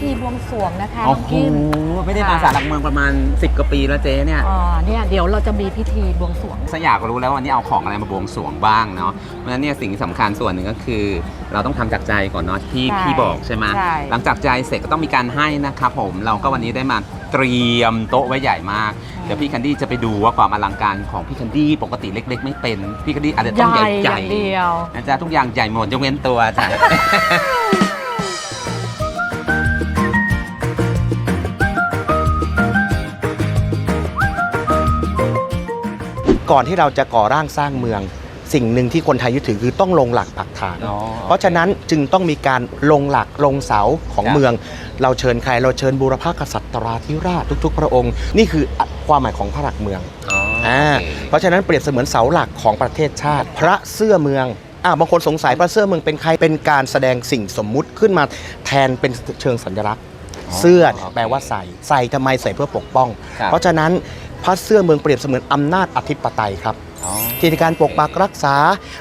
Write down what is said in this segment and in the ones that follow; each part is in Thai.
ธีบวงสรวงนะคะน้โอ้องโหกิม ไม่ได้มาสารหลักเมืองประมาณ 10กว่าปีแล้วเจ๊เนี่ยอ่าเนี่ยเดี๋ยวเราจะมีพิธีบวงสรวงสอยากรู้แล้ววันนี้เอาของอะไรมาบวงสรวงบ้างเนาะเพราะฉะนั้นเนี่ยสิ่งที่สำคัญส่วนหนึ่งก็คือ เราต้องทำจากใจก่อนเนาะที่ใช่พี่บอกใช่ไหมใช่ หลังจากใจเสร็จก็ต้องมีการให้นะครับผมเราก็วันนี้ได้มาเตรียมโต๊ะไว้ใหญ่มาก เดี๋ยวพี่แคนดี้จะไปดูว่าความอลังการของพี่แคนดี้ปกติเล็ก ๆ ไม่เป็นพี่แคนดี้อาจจะต้องใหใหญ่ญ่อใหญ่ย่างเดียว นะจ๊ะทุกอย่างใหญ่หมดยกเว้นตัวจ้ะ ก่อนที่เราจะก่อร่างสร้างเมือง สิ่งหนึ่งที่คนไทยยึดถือคือต้องลงหลักปักฐาน อ๋อ เพราะฉะนั้นจึงต้องมีการลงหลักลงเสาของครับ เมือง เราเชิญใครเราเชิญบูรพกษัตราธิราชทุก ๆ พระองค์ นี่คือความหมายของพระหลักเมือง อ๋ออ่าโอเค เพราะฉะนั้นเปรียบเสมือนเสาหลักของประเทศชาติ พระเสื้อเมืองอ่าบางคนสงสัยพระเสื้อเมืองเป็นใครเป็นการแสดงสิ่งสมมุติขึ้นมาแทนเป็นเชิงสัญลักษณ์เสื้อเนี่ยแปลว่าใส่ใส่ทำไมใส่เพื่อปกป้อง ครับ เพราะฉะนั้น พระเสื้อเมืองเปรียบเสมือนอำนาจอธิปไตยครับอ๋อที่ในการปกปักรักษา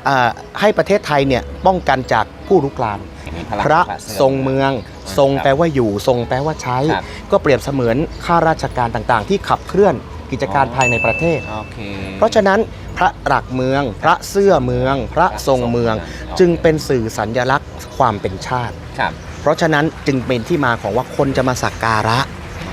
อ่าให้ประเทศไทยเนี่ยป้องกันจากผู้รุกรานมีพลังพระเสื้อทรงเมือง ทรงแปลว่าอยู่ ทรงแปลว่าใช้ครับก็เปรียบเสมือนข้าราชการต่างๆ ที่ขับเคลื่อนกิจการอ๋อภายในประเทศโอเคเพราะฉะนั้นพระหลักเมือง พระเสื้อเมือง พระทรงเมืองอ๋อจึงเป็นสื่อสัญลักษณ์ความเป็นชาติครับเพราะฉะนั้นจึงเป็นที่มาของว่าคนจะมาสักการะ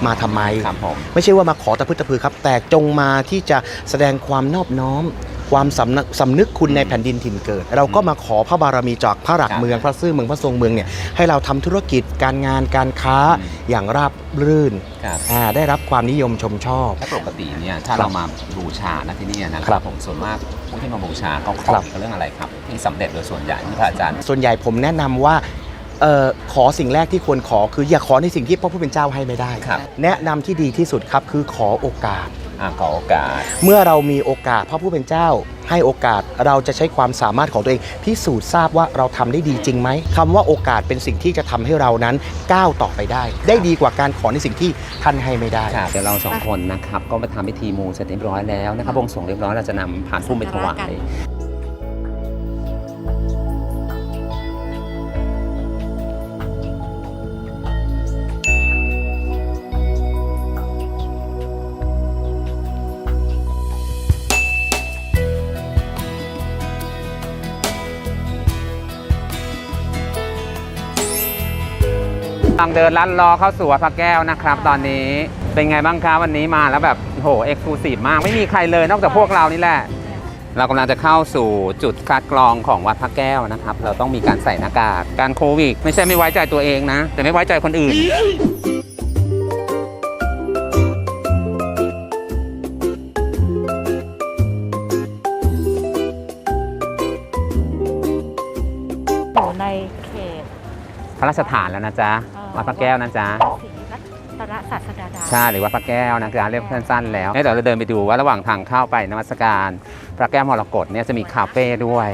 มาทำไม ครับผม ไม่ใช่ว่ามาขอตะพึตะพือครับ แต่จงมาที่จะแสดงความนอบน้อม ความสำนึกสำนึกคุณในแผ่นดินถิ่นเกิด เราก็มาขอพระบารมีจากพระหลักครับเมือง พระซื่อเมืองพระทรงเมืองเนี่ยให้เราทำธุรกิจการงานการค้าอืม อย่างราบรื่นครับ อ่าได้รับความนิยมชมชอบ ถ้าปกติเนี่ยถ้าครับเรามาบูชานะที่นี่นะคครัรับบผมส่วนมากผู้ที่มาบูชาเขาขคอรับ เรื่องอะไรครับ ที่สำเร็จโดยส่วนใหญ่ที่พระอาจารย์ ส่วนใหญ่ผมแนะนำว่า เออขอสิ่งแรกที่ควรขอคืออย่าขอในสิ่งที่พระผู้เป็นเจ้าให้ไม่ได้ ครับ แนะนำที่ดีที่สุดครับคือขอโอกาส อ่าขอโอกาส เมื่อเรามีโอกาสพระผู้เป็นเจ้า ให้โอกาสเราจะใช้ความสามารถของตัวเอง พิสูจน์ทราบว่าเราทำได้ดีจริงไหมคำว่าโอกาสเป็นสิ่งที่จะทำให้เรานั้นก้าวต่อไปได้ ได้ดีกว่าการขอในสิ่งที่ท่านให้ไม่ได้ครับเดี๋ยวเราสองคนนะครับ ก็มาทำพิธีมูเสร็จเรียบร้อยแล้วนะครับบวงสรวงเรียบร้อยเราจะนำผ่านพุ่มไปถวาย ลังเดินลัดล้อเข้าสู่วัดพระแก้วนะครับ ตอนนี้เป็นไงบ้างครับวันนี้มาแล้วแบบโหเอ็กซ์คลูซีฟมาก ไม่มีใครเลยนอกจากพวกเรานี่แหละ เรากำลังจะเข้าสู่จุดคัดกรองของวัดพระแก้วนะครับ เราต้องมีการใส่หน้ากากการโควิด ไม่ใช่ไม่ไว้ใจตัวเองนะ แต่ไม่ไว้ใจคนอื่น อยู่ในเขต พระราชฐานแล้วนะจ๊ะเอ่อ วัดพระแก้วนะจ๊ะศรีรัตนศาสดาดา ใช่หรือว่าพระแก้วนะจ๊ะเรียกสั้นๆแล้วเดี๋ยวเราเดินไปดูว่าระหว่างทางเข้าไปนมัสการ พระแก้วมรกตเนี่ยจะมีคาเฟ่ด้วย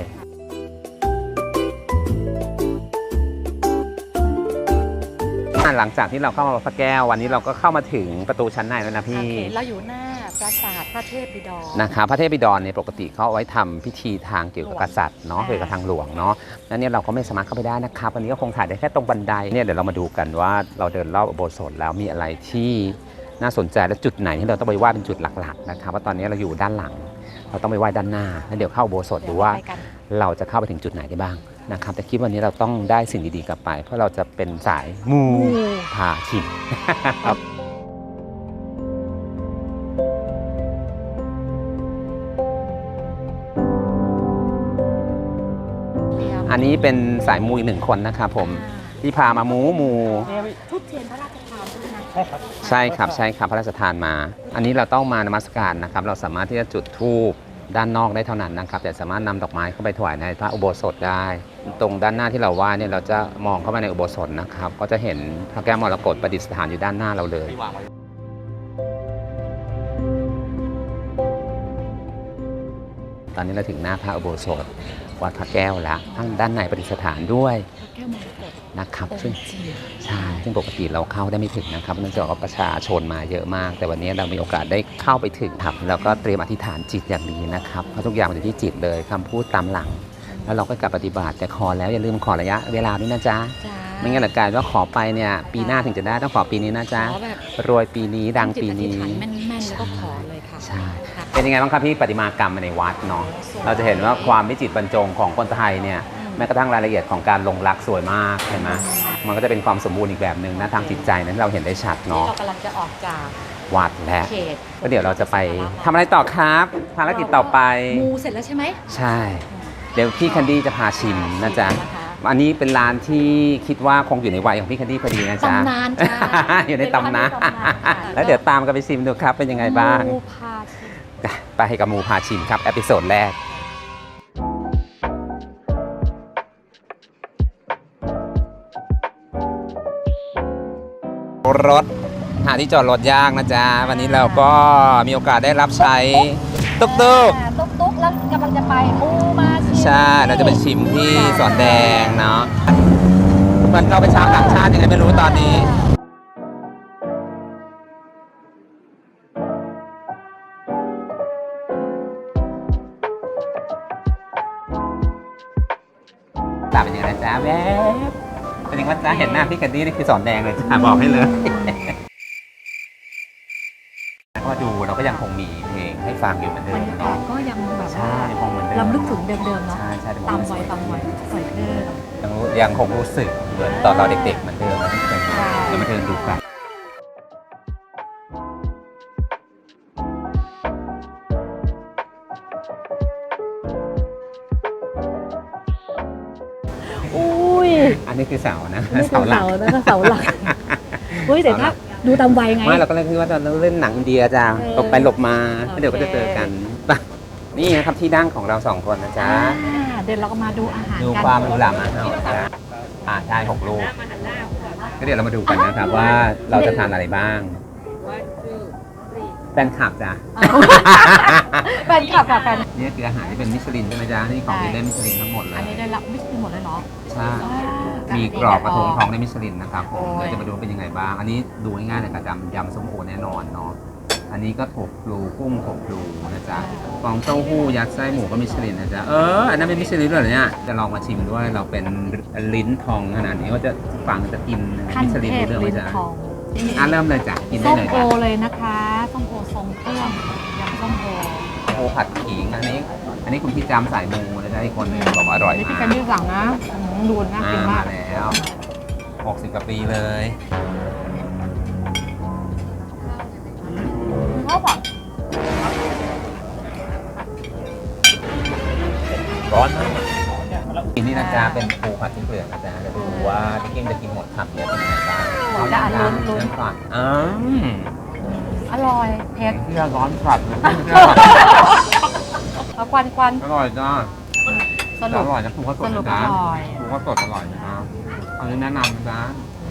หลังจากที่เราเข้ามาวัดพระแก้ววันนี้เราก็เข้ามาถึงประตูชั้นในแล้วนะโอพี่ เคเราอยู่หน้าปราสาทพระเทพบิดร นะครับพระเทพบิดรเนี่ยปกติเขาเอาไว้ทำพิธีทางเกี่ยวกับกษัตริย์เนาะอ่า เกี่ยวกับทางหลวงเนาะนั่นเนี่ยเราก็ไม่สามารถเข้าไปได้นะครับวันนี้ก็คงถ่ายได้แค่ตรงบันไดเนี่ยเดี๋ยวเรามาดูกันว่าเราเดินรอบอุโบสถแล้วมีอะไรที่น่าสนใจและจุดไหนที่เราต้องไปไหว้เป็นจุดหลักๆนะครับว่าตอนนี้เราอยู่ด้านหลัง เราต้องไปไหว้ด้านหน้าแล้วเดี๋ยวเข้าอุโบสถดูว่า เดี๋ยเรไปกันเราจะเข้าไปถึงจุดไหนได้บ้าง นะครับแต่คิดวันนี้เราต้องได้สิ่งดีๆกลับไป เพราะเราจะเป็นสายมูมูพาชิมอันนี้เป็นสายมูอีกหนึ่งคนนะครับผมที่พามามูมูทุบเทียนพระราชทานด้วยนะใช่ครับใช่ครับพระราชทานมา อันนี้เราต้องมานมัสการนะครับ เราสามารถที่จะจุดธูป ด้านนอกได้เท่านั้นนะครับ แต่สามารถนำดอกไม้เข้าไปถวายในพระอุโบสถได้ ตรงด้านหน้าที่เราไหว้เนี่ยเราจะมองเข้าไปในอุโบสถนะครับ ก็จะเห็นพระแก้วมรกตประดิษฐานอยู่ด้านหน้าเราเลย ตอนนี้เราถึงหน้าพระอุโบสถวัดพระแก้วแล้วทั้งด้านในประดิษฐานด้วยพระแก้วมรกตนะครับองซึ่งค์จีนใช่ซึ่งปกติเราเข้าได้ไม่ถึงนะครับเนื่องจากว่าประชาชนมาเยอะมาก แต่วันนี้เรามีโอกาสได้เข้าไปถึงครับแล้วก็เตรียมอธิษฐานจิตอย่างดีนะครับเพราะทุกอย่างมันอยู่ที่จิตเลยคำพูดตามหลัง แล้วเราก็กลับปฏิบัติแต่ขอแล้วอย่าลืมขอระยะเวลาด้วยนะจ๊ะจ้าไม่งั้นเดี๋ยวกลายว่าขอไปเนี่ยปีหน้าถึงจะได้ต้องขอปีนี้นะจ๊ะขอแบบรวยปีนี้ดังปีนี้จิตอธิษฐานแม่นๆแล้วก็ขอเลยค่ะ ใช่ค่ะ เป็นยังไงบ้างครับพี่ปฏิมากรรมในวัดเนาะเราจะเห็นว่าความวิจิตรบรรจงของคนไทยเนี่ยอืมแม้กระทั่งรายละเอียดของการลงรักสวยมากเห็นไหมมันก็จะเป็นความสมบูรณ์อีกแบบหนึ่งนะทางจิตใจนั้นเราเห็นได้ชัดนี่เนาะเรากำลังจะออกจากวัดและเขตก็เดี๋ยวเราจะไปทำอะไรต่อครับภารกิจต่อไปมูเสร็จแล้วใช่ไหมใช่ เดี๋ยวพี่แคันดี้จะพาชิมนะจ๊ะนะคะ อันนี้เป็นร้านที่คิดว่าคงอยู่ในวัยของพี่แคันดี้พอดีนะจ๊ะ ตำนานจ้า อยู่ในตำนานเป็นร้านในตำนานค่ะแล้วเดี๋ยวตามกันไปชิมดูครับเป็นยังไงบ้างมูพาชิมไปให้กับหมูพาชิมครับ เอพิโซดแรก รถ หาที่จอดรถยากนะจ๊ะ วันนี้เราก็มีโอกาสได้รับใช้ตุ๊กตุ๊กอ่าตุ๊กตุ๊กแล้วกำลังจะไปมูมาชิม ใช่เราจะไปชิมที่สอนแดงเนาะมันเราเป็นชาวต่างชาติยังไงไม่รู้ตอนนี้ตาเป็นยังไงจ๊ะแวบเป็นยังไงจ๊ะเห็นหน้าพี่แคนดี้นี่คือสอนแดงเลยจ้ะบอกให้เลย ก็ดูเราก็ยังคงมีเพลงให้ฟังอยู่เหมือนเดิบรมรยากาเนาะศก็ยังแบบใช่ว่ายังคงเหมือนเดิมลำลึกถึงเดิมๆเนาะใช่ใช่เป็นตามสวัยตามวัยใส่เสื้อยังรู้ยังคงรู้สึกเหมือนตอนเราเด็กๆเหมือนเดิมนะที่เคยใช่เดี๋ยวมาเดินดูกันอุ้ยอันนี้คือเสานะนี่คือเสาหลัก เสานะคะเสาหลักเฮ้ยแต่ถ้า ดูตามวัยไง ไม่เราก็เล่นคิดว่าเราเล่นหนังอินเดียจ้าเออหลบไปหลบมาโอเค แล้วเดี๋ยวก็จะเจอกันไปนี่นะครับที่ดั้งของเราสองคนนะจ๊ะ อ่าเดี๋ยวเราก็มาดูอาหารดูกันความหรูหรามาเห่าจ้ะอ่าใช่หกลูกก็เดี๋ยวเรามาดูกันนะครับว่าเราจะทานอะไรบ้างแฟนคลับจ้ะอ้าวแฟนคลับค่ะแฟน นี่คืออาหารที่เป็นมิชลินใช่ไหมจ๊ะ นี่ของที่ได้มิชลินทั้งหมดเลอันย นี้ได้รับไม่กินหมดเลยเนาะใช่ อ่า มีกรอบกระทงทองได้มิชลินนะครับผมโอ้ย เดี๋ยวจะมาดูเป็นยังไงบ้าง อันนี้ดูง่ายๆเลยกับยำยำส้มโอแน่นอนเนาะ อันนี้ก็ถกพลูกุ้งถกพลูนะจ๊ะฟองเต้าหู้ยัดไส้หมูก็มิชลินนะจ๊ะ เออ อันนั้นเป็นมิชลินด้วยเหรอเนี่ย จะลองมาชิมด้วย เราเป็นลิ้นทองขนาดนี้ว่าจะฟังจะกินขั้นมิชลินเทพรู้เรื่องไหมลิ้นจ๊ะทองอะเริ่มเลยจ้ะ กินได้ส้มเลยโอจ้ะเลยนะคะส้มโอทรงเครื่องยำส้มโอโอผัดขิงอันนี้ อันนี้คุณพี่จำสายมูนะจ๊ะอีกคนหนึงบอกว่าอร่อยนี่พี่มากกันที่สั่งนะอืม ดูน่าอ่ากินมามากแล้ว60กว่าปีเลยข้าวผัดร้อนมากกินนี่นะจ๊ะเป็นปูผัดที่เปลือกนะจ๊ะจะดูว่าพี่กิ้งจะกินหมดคำเดียวเป็นยังไงบ้างเอาอย่างน้ำเรื่องก่อนอืมอร่อยเผ็ดเที่ยร้อนสัดเลยเอาควันควันอร่อยจ้า สรุอปร่อยนะปูข้าวสสดรุปนะอจ๊ะร่อยปูข้าวสดอร่อยนะอันนี้แนะนำนะจ๊ะ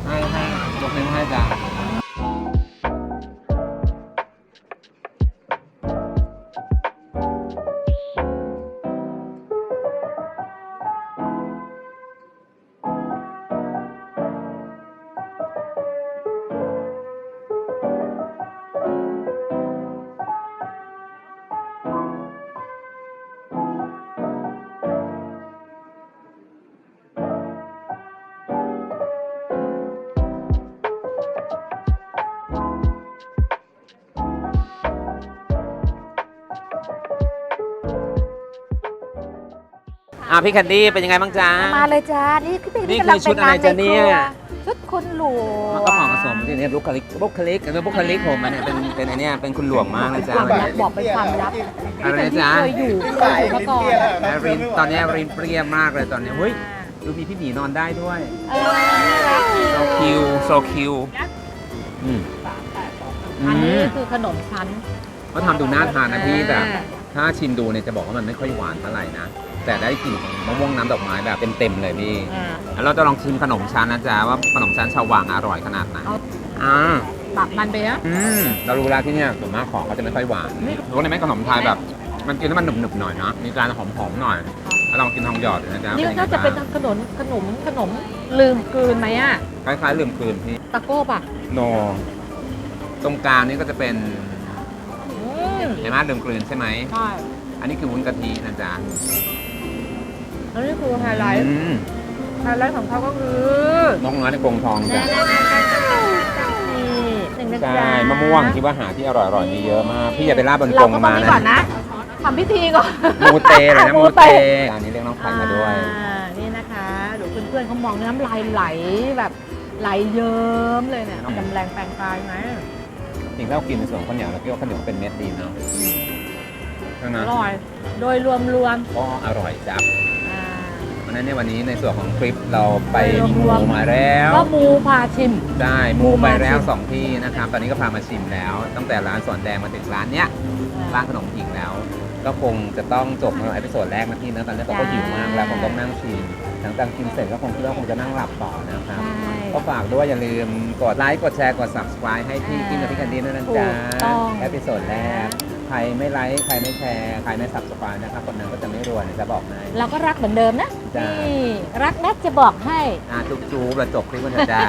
ให้ให้ยกนิ้วให้จ้ะ อะพี่แคนดี้เป็นยังไงบ้างจ๊ะ มาเลยจ้า นี่คือนี่กำลังคือชุดอะไรแต่งงานจ๊ะเนี่ยใครัวชุดคุณหลวงมันก็เหมาะผสมที่เนี่ยบุคลิกบุคลิกแล้วบุคลิกผมมันเนี่ยเป็นเป็นไอเนี่ยเป็นคุณหลวงมากนะจ๊ะ ความลับบอกเป็นความลับอะไรที่จ๊ะเคยอยู่เคยอยู่มาก่อนแอรินตอนนี้แอรินเปรี้ยมากเลยตอนนี้เฮ้ยดูมีพี่หมีนอนได้ด้วยเออน่ารักดีโซคิวโซคิวอืมอือันนี้มคือขนมชั้นเขาทำดูน่าทานนะพี่แต่ ถ้าชิมดูเนี่ยจะบอกว่ามันไม่ค่อยหวานเท่าไหร่นะ แต่ได้กลิ่นของมะม่วงน้ำดอกไม้แบบเต็มๆเลยพี่อ่า แล้วเราจะลองชิมขนมชั้นนะจ๊ะว่าขนมชั้นชาววังอร่อยขนาดไหนเอา อ่าตักมันไปอะอืมเรารู้แล้วที่เนี่ยส่วนมากของเขาจะไม่ค่อยหวานรู้เลยไหมขนมไทยแบบ มันกินแล้วมันหนึบๆหน่อยนะมีการหอมๆหน่อยลองกินทองหยอดดูนะจ๊ะนี่ยังไงน่าจะเป็นบ้างขนมขนมขนมลืมกลืนไหมอะ คล้ายๆลืมคืนพี่ตะโก้ป่ะโนตรงกลางนี่ก็จะเป็นอืมเห็นไหมลืมกลืนใช่ไหม ใช่อันนี้คือวุ้นกะทินะจ๊ะ แล้วนี่คือไฮไลท์อืมไฮไลท์ของเขาก็คือนกน้อยในกรงทองจ้ะนี่หนึ่งนะใช่จ๊ะมะม่วงคิดว่าหาที่อร่อยๆมีเยอะมาก พี่อย่าไปลาดบนกเรารงก็มามานี่นะก่อนนะทำพิธีก่อน มูเตเลยนะมูมูเตเตอันนี้เรียกน้องไข่มาด้วย อ่านี่นะคะดูเพื่อนๆเขามองน้ำลายไหลแบบไหลเยิ้มเลยเนี่ยจำแรงแปลงกายไหมจริงๆถ้าเรากินในส่วนของข้าวเหนียวเราคิดว่าข้าวเหนียวเป็นเม็ดดีเนาะใช่ไหมอร่อย โดยรวมรวมก็อร่อยจับๆ อ่าเพราะฉะนั้นในวันนี้ในส่วนของคลิปเราไปรมูวมๆมาแล้วก็มูพาชิมได้มูไปแล้วมูมาชิมสองที่นะครับ ตอนนี้ก็พามาชิมแล้ว ตั้งแต่ร้านสวนแดงมาถึงร้านเนี้ยร้านขนมผิงแล้ว ก็คงจะต้องจบในเอพิโซดแรกนะพี่นะตอนนี้เราก็หิวมากแล้วคงต้องนั่งชิมหลังจากกินเสร็จก็คงคิดว่าคงจะนั่งหลับต่อนะครับใช่ก็ฝากด้วยอย่าลืมกดไลค์กดแชร์กด subscribe ให้พี่อ่ากินกับพี่กันดีด้วยนะจ๊ะถูกต้องเอพิโซดแรก ใครไม่ไลค์ใครไม่แชร์ใครไม่ subscribe นะครับคนนั้นก็จะไม่รวยนะจะบอกให้ เราก็รักเหมือนเดิมนะจ้านี่รักนะจะบอกให้อ่าจุ๊บๆแล้วจบคลิปกันเถอะจ้า